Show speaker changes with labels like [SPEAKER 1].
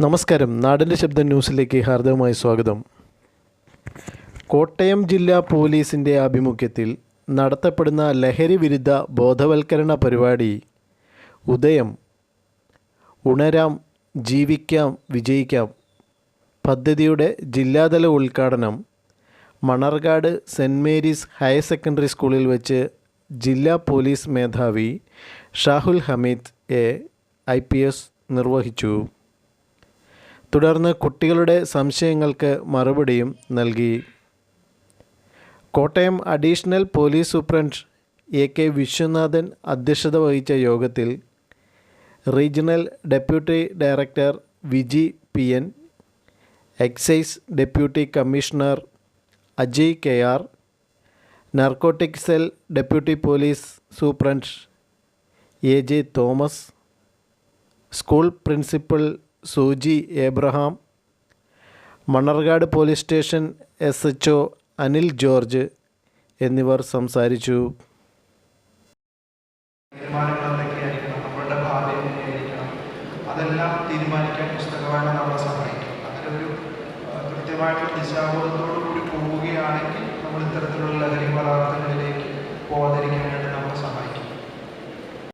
[SPEAKER 1] നമസ്കാരം. നാടിന്റെ ശബ്ദ ന്യൂസിലേക്ക് ഹാർദവമായി സ്വാഗതം. കോട്ടയം ജില്ലാ പോലീസിന്റെ ആഭിമുഖ്യത്തിൽ നടത്തപ്പെടുന്ന ലഹരി വിരുദ്ധ ബോധവൽക്കരണ പരിപാടി ഉദയം. ഉണരാം ജീവിക്കാം വിജയിക്കാം. പദ്ധതിയുടെ ജില്ലാതല ഉദ്ഘാടനം Manarcad saint Mary's higher secondary സ്കൂളിൽ വെച്ച് ജില്ലാ പോലീസ് മേധാവി ഷാഹുൽ ഹമീദ് എ ഐ നിർവഹിച്ചു. തുടർന്ന് കുട്ടികളുടെ സംശയങ്ങൾക്ക് മറുപടിയും നൽകി. Kottayam additional police superintendent A K Viswanathan അധ്യക്ഷത വഹിച്ച യോഗത്തിൽ regional deputy director Viji P N excise deputy commissioner Ajay K R narcotic cell deputy police superintendent A J Thomas school principal Suji Abraham Mannarcad police station S H O Anil George എന്നിവർ സംസാരിച്ചു.
[SPEAKER 2] അതെല്ലാം ദിശാബോധത്തോടു കൂടി പോവുകയാണെങ്കിൽ നമ്മൾ ഇത്തരത്തിലുള്ള ലഹരി പദാർത്ഥങ്ങളിലേക്ക് പോകാതിരിക്കാൻ വേണ്ടി